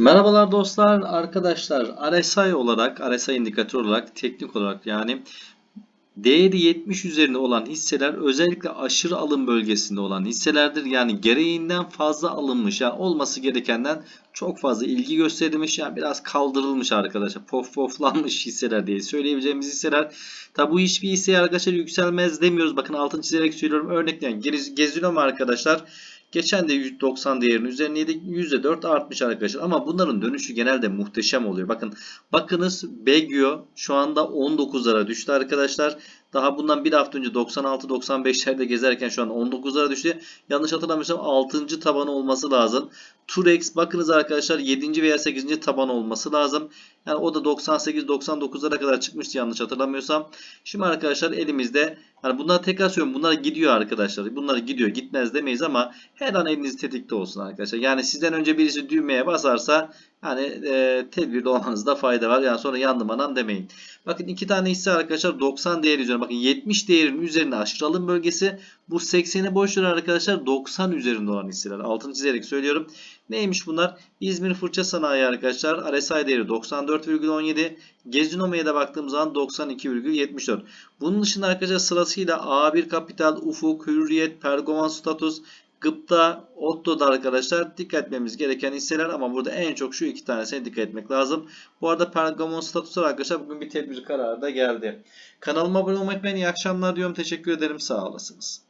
Merhabalar dostlar, arkadaşlar. RSI olarak, RSI indikatör olarak, teknik olarak yani değeri 70 üzerinde olan hisseler özellikle aşırı alım bölgesinde olan hisselerdir. Yani gereğinden fazla alınmış. Yani olması gerekenden çok fazla ilgi gösterilmiş. Yani biraz kaldırılmış arkadaşlar. Pof poflanmış hisseler diye söyleyebileceğimiz hisseler. Tabi bu hiçbir hisseye arkadaşlar yükselmez demiyoruz. Bakın altını çizerek söylüyorum. Örnekten geziyorum arkadaşlar. Geçen de 190 değerinin üzerindeydi. %4 artmış arkadaşlar. Ama bunların dönüşü genelde muhteşem oluyor. Bakın bakınız Begio şu anda 19'lara düştü arkadaşlar. Daha bundan bir hafta önce 96-95'lerde gezerken şu an 19'lara düştü. Yanlış hatırlamıyorsam 6. tabanı olması lazım. Turex bakınız arkadaşlar 7. veya 8. taban olması lazım. Yani o da 98-99'lara kadar çıkmıştı yanlış hatırlamıyorsam. Şimdi arkadaşlar elimizde yani bunlar tekrar söylüyorum bunlar gidiyor arkadaşlar. Bunlar gidiyor gitmez demeyiz ama her an eliniz tetikte olsun arkadaşlar. Yani sizden önce birisi düğmeye basarsa yani e, tedbirli olmanızda fayda var. Yani sonra yandım anam demeyin. Bakın iki tane hisse arkadaşlar 90 değeri üzerine. Bakın 70 değerinin üzerinde aşırı alım bölgesi. Bu 80'i boş ver arkadaşlar 90 üzerinde olan hisseler. Altını çizerek söylüyorum. Neymiş bunlar? İzmir Fırça Sanayi arkadaşlar. RSI değeri 94,17. Gezinomi'ye de baktığım zaman 92,74. Bunun dışında arkadaşlar sırasıyla A1 Kapital, Ufuk, Hürriyet, Pergoman Status, Gıpta, Otto'da arkadaşlar dikkat etmemiz gereken hisseler ama burada en çok şu iki tanesine dikkat etmek lazım. Bu arada Pergamon statüsü arkadaşlar bugün bir tedbir kararı da geldi. Kanalıma abone olmayı unutmayın. İyi akşamlar diyorum. Teşekkür ederim. Sağ olasınız.